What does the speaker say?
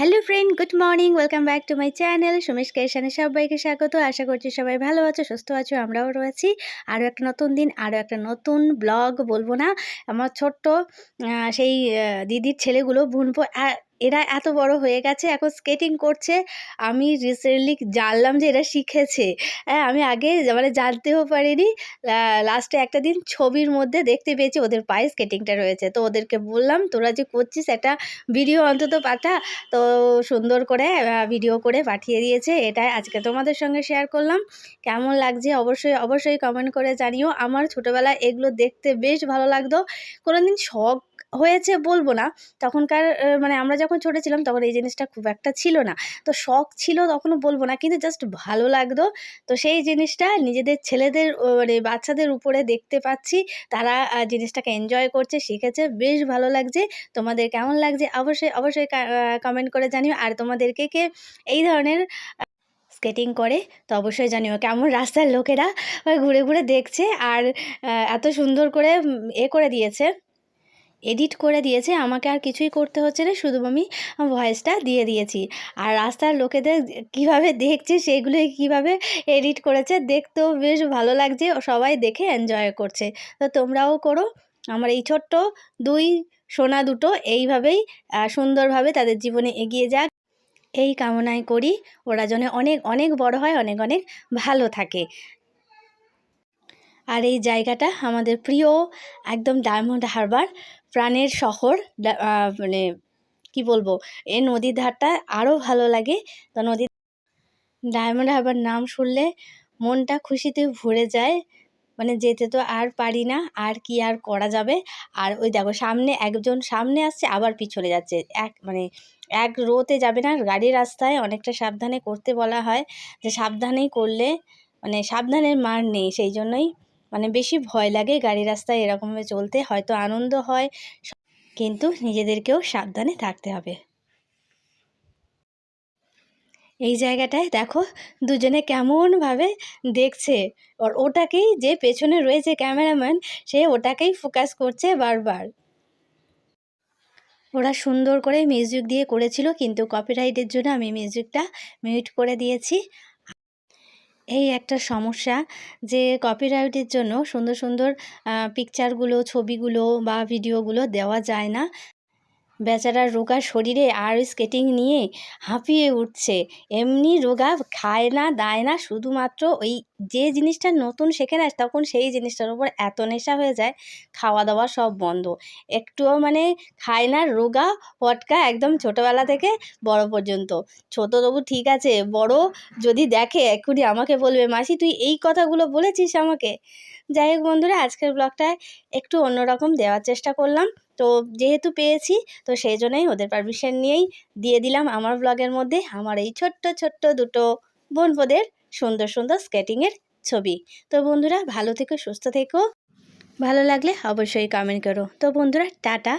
Hello friend good morning welcome back to my channel Sumesh Keshane সবাইকে স্বাগত। আশা করছি সবাই ভালো আছো, সুস্থ আছো, আমরাও রয়েছি। আরও একটা নতুন দিন আরও একটা নতুন ব্লগ বলব না। আমার ছোট্ট সেই দিদির ছেলেগুলো বোনপো এ- এরা এত বড় হয়ে গেছে, এখন স্কেটিং করছে। আমি রিসেন্টলি জানলাম যে এরা শিখেছে। হ্যাঁ আমি আগে মানে জানতেও পারিনি। লাস্টে একটা দিন ছবির মধ্যে দেখতে পেয়েছি, ওদের পায়ে স্কেটিংটা রয়েছে। তো ওদেরকে বললাম, তোরা যে করছিস একটা ভিডিও অন্তত পাঠা। তো সুন্দর করে ভিডিও করে পাঠিয়ে দিয়েছে। এটাই আজকে তোমাদের সঙ্গে শেয়ার করলাম। কেমন লাগছে অবশ্যই অবশ্যই কমেন্ট করে জানিও। আমার ছোটোবেলায় এগুলো দেখতে বেশ ভালো লাগতো। কোনোদিন শখ হয়েছে বলব না। তখনকার মানে আমরা ছোটো ছিলাম তখন এই জিনিসটা খুব একটা ছিল না। তো শখ ছিল তখনও বলব না, কিন্তু জাস্ট ভালো লাগতো। তো সেই জিনিসটা নিজেদের ছেলেদের মানে বাচ্চাদের উপরে দেখতে পাচ্ছি, তারা জিনিসটাকে এনজয় করছে, শিখেছে, বেশ ভালো লাগছে। তোমাদের কেমন লাগছে অবশ্যই অবশ্যই কমেন্ট করে জানিও। আর তোমাদেরকে কে এই ধরনের স্কেটিং করে, তো অবশ্যই জানিও কেমন রাস্তার লোকেরা ঘুরে ঘুরে দেখছে। আর এত সুন্দর করে এ করে দিয়েছে। এডিট করে দিয়েছে, আমাকে আর কিছুই করতে হচ্ছে না, শুধু আমি ভয়েসটা দিয়ে দিয়েছি। আর রাস্তার লোকেদের কীভাবে দেখছে, সেগুলোই কীভাবে এডিট করেছে, দেখতেও বেশ ভালো লাগছে, সবাই দেখে এনজয় করছে। তো তোমরাও করো, আমার এই ছোট্ট দুই সোনা দুটো এইভাবেই সুন্দরভাবে তাদের জীবনে এগিয়ে যাক। এই কামনায় করি, ওরা যেন অনেক অনেক বড় হয়, অনেক অনেক ভালো থাকে। আর এই জায়গাটা আমাদের প্রিয় একদম ডায়মন্ড হারবার, প্রাণের শহর মানে কি বলব এই নদীর ধারটা আরও ভালো লাগে। তো নদী ডায়মন্ড হারবার নাম শুনলে মনটা খুশিতে ভরে যায়। মানে যেতে তো আর পারি না, আর কি আর করা যাবে? আর ওই দেখো সামনে একজন সামনে আসছে, আবার পিছনে যাচ্ছে। এক মানে এক রোতে যাবে না, গাড়ির রাস্তায় অনেকটা সাবধানে করতে বলা হয়। যে সাবধানেই করলে মানে সাবধানের মার নেই, সেই জন্যই মানে বেশি ভয় লাগে গাড়ি রাস্তায় এরকমভাবে চলতে, হয়তো আনন্দ হয়, কিন্তু নিজেদেরকেও সাবধানে থাকতে হবে। এই জায়গাটায় দেখো দুজনে কেমনভাবে দেখছে, আর ওটাকেই যে পেছনে রয়েছে ক্যামেরাম্যান, সে ওটাকেই ফোকাস করছে বারবার। ওরা সুন্দর করে মিউজিক দিয়ে করেছিল, কিন্তু কপিরাইটের জন্য আমি মিউজিকটা মিউট করে দিয়েছি। এই একটা সমস্যা যে কপিরাইটের জন্য সুন্দর সুন্দর পিকচারগুলো ছবিগুলো বা ভিডিওগুলো দেওয়া যায় না। বেচারা রোগা শরীরে আর স্কেটিং নিয়ে হাঁপিয়ে উঠছে। এমনি রোগা খায় না, দায় না, শুধুমাত্র ওই যে জিনিসটা নতুন শেখে না, তখন সেই জিনিসটার উপর এত নেশা হয়ে যায় খাওয়া দাওয়া সব বন্ধ। একটুও মানে খায় না, রোগা পটকা একদম ছোটোবেলা থেকে বড় পর্যন্ত। ছোটো তবু ঠিক আছে, বড় যদি দেখে এক্ষুনি আমাকে বলবে, মাসি, তুই এই কথাগুলো বলেছিস আমাকে? যাই হোক বন্ধুরা, আজকের ব্লগটায় একটু অন্যরকম দেওয়ার চেষ্টা করলাম। তো যেহেতু পেয়েছি, তো সেই জন্যই ওদের পারমিশন নিয়েই দিয়ে দিলাম আমার ব্লগের মধ্যে আমার এই ছোট্ট ছোট্ট দুটো বোনপোদের সুন্দর সুন্দর স্কেটিংয়ের ছবি। তো বন্ধুরা, ভালো থেকো, সুস্থ থেকো। ভালো লাগলে অবশ্যই কমেন্ট করো। তো বন্ধুরা, টাটা।